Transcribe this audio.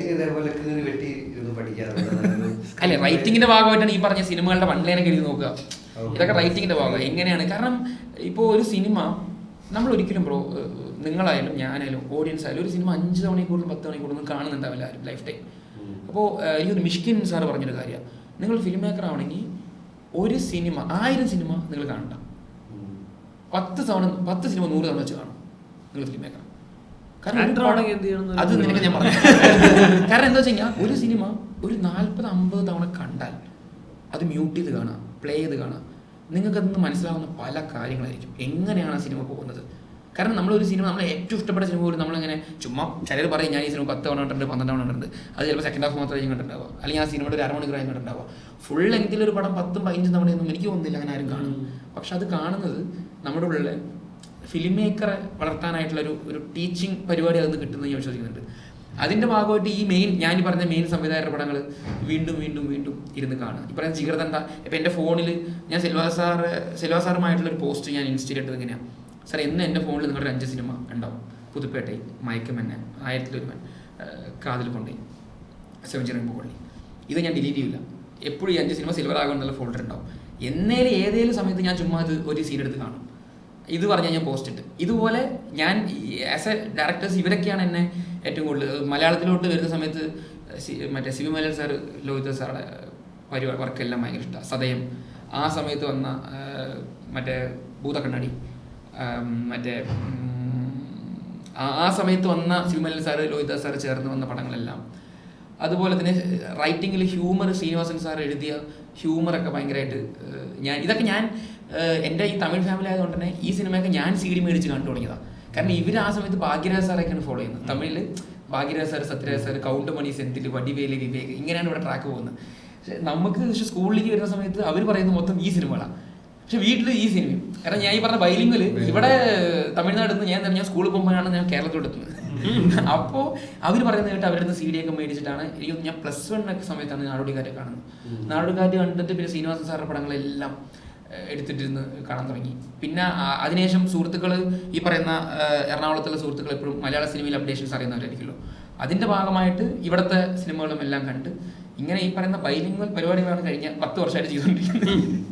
Writing ഇതേപോലെ കീറി വെട്ടി ഇരുന്ന് പഠിക്കാറുണ്ട്. അല്ലെ റൈറ്റിംഗിന്റെ ഭാഗമായിട്ടാണ് ഈ പറഞ്ഞ സിനിമകളുടെ വൺലൈനൊക്കെ എഴുതി നോക്കുക. ഇതൊക്കെ റൈറ്റിംഗിന്റെ ഭാഗം. എങ്ങനെയാണ്? കാരണം ഇപ്പോൾ ഒരു സിനിമ നമ്മൾ ഒരിക്കലും ബ്രോ നിങ്ങളായാലും ഞാനായാലും ഓഡിയൻസ് ആയാലും ഒരു സിനിമ അഞ്ച് തവണ കൂടുതൽ പത്ത് തവണ കൂടുതൽ കാണുന്നുണ്ടാവില്ല ആരും ലൈഫ് ടൈം അപ്പോൾ അപ്പോൾ എനിക്കൊരു മിഷ്കിൻ സാർ പറഞ്ഞൊരു കാര്യമാണ് നിങ്ങൾ ഫിലിം മേക്കർ ആവണമെങ്കിൽ ഒരു സിനിമ ആയിരം സിനിമ നിങ്ങൾ കാണണ്ട. പത്ത് തവണ പത്ത് സിനിമ നൂറ് തവണ വെച്ച് കാണും നിങ്ങൾ ഫിലിം മേക്കർ കാരണം അത് നിനക്ക് ഞാൻ പറഞ്ഞു. കാരണം എന്താ വെച്ച് കഴിഞ്ഞാൽ ഒരു സിനിമ ഒരു നാൽപ്പത് അമ്പത് തവണ കണ്ടാൽ അത് മ്യൂട്ട് ചെയ്ത് കാണാം പ്ലേ ചെയ്ത് കാണാം നിങ്ങൾക്ക് അതിന് മനസ്സിലാവുന്ന പല കാര്യങ്ങളായിരിക്കും. എങ്ങനെയാണ് ആ സിനിമ പോകുന്നത്? കാരണം നമ്മളൊരു സിനിമ നമ്മൾ ഏറ്റവും ഇഷ്ടപ്പെട്ട സിനിമ പോലും നമ്മളിങ്ങനെ ചുമ്മാ ചിലർ പറയും ഞാൻ ഈ സിനിമ പത്ത് തവണ കണ്ടിട്ടുണ്ട് പന്ത്രണ്ട് തവണ കണ്ടിട്ടുണ്ട്. അത് ചിലപ്പോൾ സെക്കൻഡ് ഹാഫ് മാത്രമേ കണ്ടിട്ടുണ്ടാവുക. അല്ലെങ്കിൽ ആ സിനിമയുടെ ഒരു അരമണിക്കൂർ കണ്ടിട്ടുണ്ടാവുക. ഫുൾ ലെങ്തിൽ ഒരു പടം പത്തും പതിനഞ്ചും തവണയൊന്നും എനിക്ക് തോന്നുന്നില്ല അങ്ങനെ ആരും കാണും. പക്ഷെ അത് കാണുന്നത് നമ്മുടെ ഉള്ളിൽ ഫിലിം മേക്കറെ വളർത്താനായിട്ടുള്ള ഒരു ഒരു ടീച്ചിങ് പരിപാടി അതിൽ നിന്ന് കിട്ടുന്നത് ഞാൻ വിശ്വസിക്കുന്നുണ്ട്. അതിന്റെ ഭാഗമായിട്ട് ഈ മെയിൻ ഞാൻ ഈ പറഞ്ഞ മെയിൻ സംവിധായകരുടെ പടങ്ങൾ വീണ്ടും വീണ്ടും വീണ്ടും ഇരുന്ന് കാണുക. ഈ പറയുന്ന ജിഗർദണ്ഡ ഇപ്പം എന്റെ ഫോണിൽ ഞാൻ സെൽവാ സാറ് സാറുമായിട്ടുള്ള ഒരു പോസ്റ്റ് ഞാൻ ഇൻസ്റ്റയിൽ ഇട്ടത് എങ്ങനെയാണ് സാർ എന്ന് എന്റെ ഫോണിൽ നിങ്ങളുടെ അഞ്ച് സിനിമ ഉണ്ടാവും പുതുപ്പേട്ടൈ മയക്കമെന്നെ ആയിരത്തിലൊരുവൻ കാതിൽ കൊണ്ടേ സെവഞ്ചറി കൊള്ളി. ഇത് ഞാൻ ഡിലീറ്റ് ചെയ്യില്ല എപ്പോഴും ഈ അഞ്ച് സിനിമ സിൽവർ ആകും എന്നുള്ള ഫോൾഡർ ഉണ്ടാവും എന്നേലും ഏതേലും സമയത്ത് ഞാൻ ചുമ്മാ അത് ഒരു സീൻ എടുത്ത് കാണും. ഇത് പറഞ്ഞാൽ ഞാൻ പോസ്റ്റ് ഇട്ട് ഇതുപോലെ ഞാൻ ആസ് എ ഡയറക്ടേഴ്സ് ഇവരൊക്കെയാണ് എന്നെ ഏറ്റവും കൂടുതൽ മലയാളത്തിലോട്ട് വരുന്ന സമയത്ത് മറ്റേ സിബി മലയാള സാർ ലോഹിത സാറുടെ പരിപാടി വർക്കെല്ലാം ഭയങ്കര ഇഷ്ടമാണ് സദയം ആ സമയത്ത് വന്ന മറ്റേ ഭൂതക്കണ്ണാടി മറ്റേ ആ- ആ സമയത്ത് വന്ന സിബി മലയാള സാറ് ലോഹിത സാർ ചേർന്ന് വന്ന പടങ്ങളെല്ലാം അതുപോലെ തന്നെ റൈറ്റിങ്ങിൽ ഹ്യൂമർ ശ്രീനിവാസൻ സാർ എഴുതിയ ഹ്യൂമറൊക്കെ ഭയങ്കരമായിട്ട് ഞാൻ ഇതൊക്കെ ഞാൻ എന്റെ ഈ തമിഴ് ഫാമിലി ആയതുകൊണ്ട് തന്നെ ഈ സിനിമയൊക്കെ ഞാൻ സി ഡി മേടിച്ച് കണ്ടു തുടങ്ങിയതാണ് കാരണം ഇവർ ആ സമയത്ത് ഭാഗ്യരാജ് സാറൊക്കെയാണ് ഫോളോ ചെയ്യുന്നത്. തമിഴിൽ ഭാഗ്യരാജ് സാർ സത്യരാജ് സാർ കൗണ്ടമണി സെന്തിൽ വടിവേലി വിവേക് ഇങ്ങനെയാണ് ഇവിടെ ട്രാക്ക് പോകുന്നത്. നമുക്ക് പക്ഷേ സ്കൂളിലേക്ക് വരുന്ന സമയത്ത് അവർ പറയുന്നത് മൊത്തം ഈ സിനിമകളാണ് പക്ഷെ വീട്ടിൽ ഈ സിനിമയും കാരണം ഞാൻ ഈ പറഞ്ഞ ബൈലിംഗിൽ ഇവിടെ തമിഴ്നാട് നിന്ന് ഞാൻ ഞാൻ സ്കൂളിൽ പോകുമ്പോഴാണ് ഞാൻ കേരളത്തിലോട്ട് എത്തുന്നത്. അപ്പോൾ അവർ പറയുന്നത് കേട്ട് അവരുടെ സി ഡി ഒക്കെ മേടിച്ചിട്ടാണ് എനിക്ക് ഞാൻ പ്ലസ് വൺ ഒക്കെ സമയത്താണ് നാടോടിക്കാരെ കാണുന്നത്. നാടോടിക്കാറ്റ് കണ്ടിട്ട് പിന്നെ ശ്രീനിവാസൻ സാറിന്റെ പടങ്ങളെല്ലാം എടുത്തിട്ടിരുന്ന് കാണാൻ തുടങ്ങി. പിന്നെ അതിനുശേഷം സുഹൃത്തുക്കൾ ഈ പറയുന്ന എറണാകുളത്തുള്ള സുഹൃത്തുക്കൾ എപ്പോഴും മലയാള സിനിമയിൽ അപ്ഡേഷൻസ് അറിയുന്നവരായിരിക്കുമല്ലോ. അതിന്റെ ഭാഗമായിട്ട് ഇവിടുത്തെ സിനിമകളും എല്ലാം കണ്ട് ഇങ്ങനെ ഈ പറയുന്ന ബൈലിംഗ് പരിപാടികളാണ് കഴിഞ്ഞ പത്ത് വർഷമായിട്ട് ചെയ്തുകൊണ്ടിരിക്കുന്നത്.